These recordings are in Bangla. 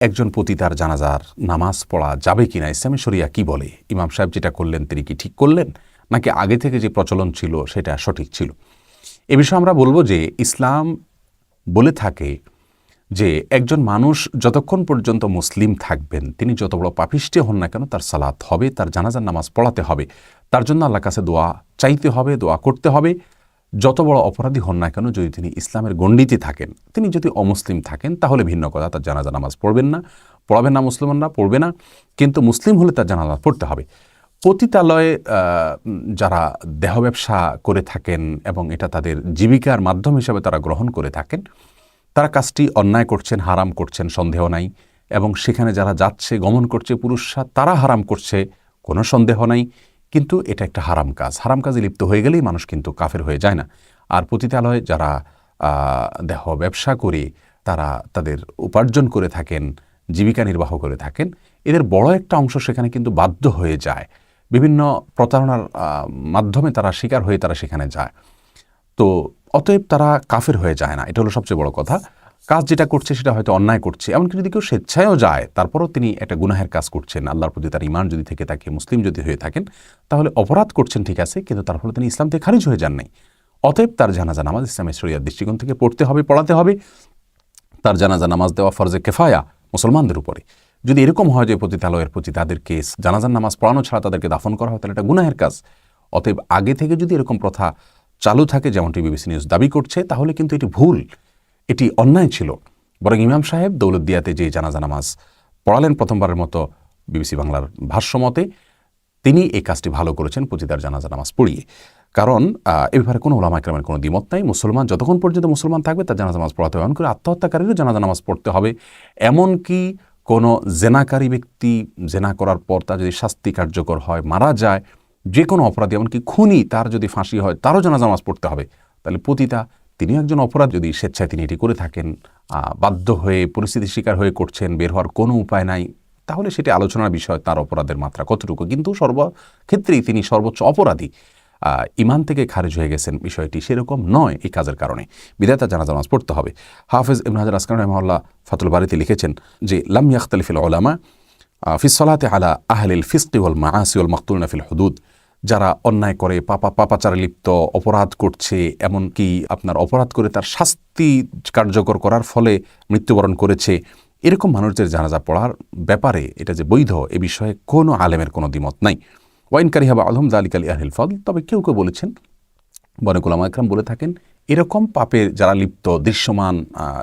একজন পতিতার জানাজার নামাজ পড়া যাবে কি না ইসলামী শরিয়া কি বলে? ইমাম সাহেব যেটা করলেন, তিনি কি ঠিক করলেন? নাকি আগে থেকে যে প্রচলন ছিল, সেটা সঠিক ছিল? এ বিষয়ে আমরা বলব যে, ইসলাম বলে থাকে যে, একজন মানুষ যতক্ষণ পর্যন্ত মুসলিম থাকবেন, তিনি যত বড় পাপিষ্টি হন না কেন, তার সালাত হবে, তার জানাজার নামাজ পড়াতে হবে। তার জন্য আল্লাহ কাছে দোয়া চাইতে হবে, দোয়া করতে হবে। যত বড় অপরাধী হন না কেন, যদি তিনি ইসলামের গণ্ডিতে থাকেন, তিনি যদি অমুসলিম থাকেন, তাহলে ভিন্ন কথা, তার জানাজা নামাজ পড়বেন না, পড়াবেন না মুসলমানরা, পড়বে না, কিন্তু মুসলিম হলে তার জানাজা পড়তে হবে। পতিতালয়ে যারা দেহ ব্যবসা করে থাকেন এবং এটা তাদের জীবিকার মাধ্যম হিসাবে তারা গ্রহণ করে থাকেন, তারা কাজটি অন্যায় করছেন, হারাম করছেন, সন্দেহ নাই, এবং সেখানে যারা যাচ্ছে, গমন করছে পুরুষরা, তারা হারাম করছে, কোনো সন্দেহ নাই। কিন্তু এটা একটা হারাম কাজ। হারাম কাজে লিপ্ত হয়ে গেলেই মানুষ কিন্তু কাফের হয়ে যায় না। আর পতিতালয়ে যারা দেহ ব্যবসা করে, তারা তাদের উপার্জন করে থাকেন, জীবিকা নির্বাহ করে থাকেন, এদের বড় একটা অংশ সেখানে কিন্তু বাধ্য হয়ে যায়। বিভিন্ন প্রতারণার মাধ্যমে তারা শিকার হয়ে তারা সেখানে যায়। তো অতএব তারা কাফের হয়ে যায় না। এটা হলো সবচেয়ে বড় কথা। কাজ যেটা করছে সেটা হয়তো অন্যায় করছে। এমনকি যদি কেউ স্বেচ্ছায়ও যায়, তারপরও তিনি একটা গুনাহের কাজ করছেন। আল্লাহর প্রতি তার ইমান যদি থেকে থাকে, মুসলিম যদি হয়ে থাকেন, তাহলে অপরাধ করছেন ঠিক আছে, কিন্তু তার ফলে তিনি ইসলাম থেকে খারিজ হয়ে যান নাই। অতএব তার জানাজা নামাজ ইসলামের শরিয়ার দৃষ্টিকোণ থেকে পড়তে হবে, পড়াতে হবে। তার জানাজা নামাজ দেওয়া ফরজে কেফায়া মুসলমানদের উপরে। যদি এরকম হয় যে পতিতালয়ের প্রতি তাদেরকে জানাজার নামাজ পড়ানো ছাড়া তাদেরকে দাফন করা হয়, তাহলে এটা গুনাহের কাজ। অতএব আগে থেকে যদি এরকম প্রথা চালু থাকে, যেমনটি বিবিসি নিউজ দাবি করছে, তাহলে কিন্তু এটি ভুল। এটি অন্যায় ছিল। বরং ইমাম সাহেব দৌলতদিয়াতে যে জানাজা নামাজ পড়ালেন প্রথমবারের মতো বিবিসি বাংলার ভাষ্যমতে, তিনি এই কাজটি ভালো করেছেন পতিতার জানাজা নামাজ পড়িয়ে। কারণ এ ব্যাপারে কোনো ওলামা কোনো দ্বিমত নাই। মুসলমান যতক্ষণ পর্যন্ত মুসলমান থাকবে, তার জানাজা নামাজ পড়াতে হবে। এমন করে আত্মহত্যাকারীরও জানাজা নামাজ পড়তে হবে। এমনকি কোনো জেনাকারী ব্যক্তি জেনা করার পর তার যদি শাস্তি কার্যকর হয়, মারা যায়, যে কোনো অপরাধী, এমনকি খুনি, তার যদি ফাঁসি হয়, তারও জানাজা নামাজ পড়তে হবে। তাহলে পতিতা তিনি একজন অপরাধ যদি স্বেচ্ছায় তিনি এটি করে থাকেন বাধ্য হয়ে পরিস্থিতির শিকার হয়ে করছেন, বের হওয়ার কোনো উপায় নাই, তাহলে সেটি আলোচনার বিষয়, তার অপরাধের মাত্রা কতটুকু? কিন্তু সর্বক্ষেত্রেই তিনি সর্বোচ্চ অপরাধী। ইমান থেকে খারিজ হয়ে গেছেন বিষয়টি সেরকম নয় এই কাজের কারণে। বিদায় তার জানাজা নামাজ পড়তে হবে। হাফেজ ইবন হাজার আসকান রহমাল্লাহ ফাতুল বাড়িতে লিখেছেন যে, লাম ইয়াখতালিফিল ওলামা ফিসলাতে আলা আহলিল ফিস্কি ওয়াল মাআসি ওয়াল মাকতুলনা হুদুদ। যারা অন্যায় করে, পাপা, পাপাচারে লিপ্ত, অপরাধ করছে, এমনকি আপনার অপরাধ করে তার শাস্তি কার্যকর করার ফলে মৃত্যুবরণ করেছে, এরকম মানুষদের জানাজা পড়ার ব্যাপারে এটা যে বৈধ, এ বিষয়ে কোনো আলেমের কোনো দ্বিমত নাই। ওয়াইনকারী হাবা আলহম জালিক আলী আহল ফল তবে কেউ কেউ বলেছেন বনেকুলামা একরাম বলে থাকেন, এরকম পাপের যারা লিপ্ত, দৃশ্যমান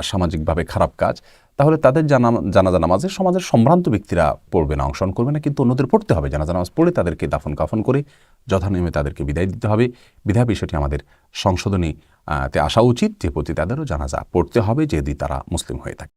সামাজিকভাবে খারাপ কাজ তাহলে তাদের জানা জানাজা নামাজে সমাজের সম্ভ্রান্ত ব্যক্তিরা পড়বে না, অংশগ্রহণ করবে না, কিন্তু অন্যদের পড়তে হবে। জানাজা নামাজ পড়ে তাদেরকে দাফন কাফন করে যথানিয়মে তাদেরকে বিদায় দিতে হবে। বিধায় বিষয়টি আমাদের সংশোধনী তে আসা উচিত। যে প্রতি তাদেরও জানাজা পড়তে হবে যদি তারা মুসলিম হয়ে থাকে।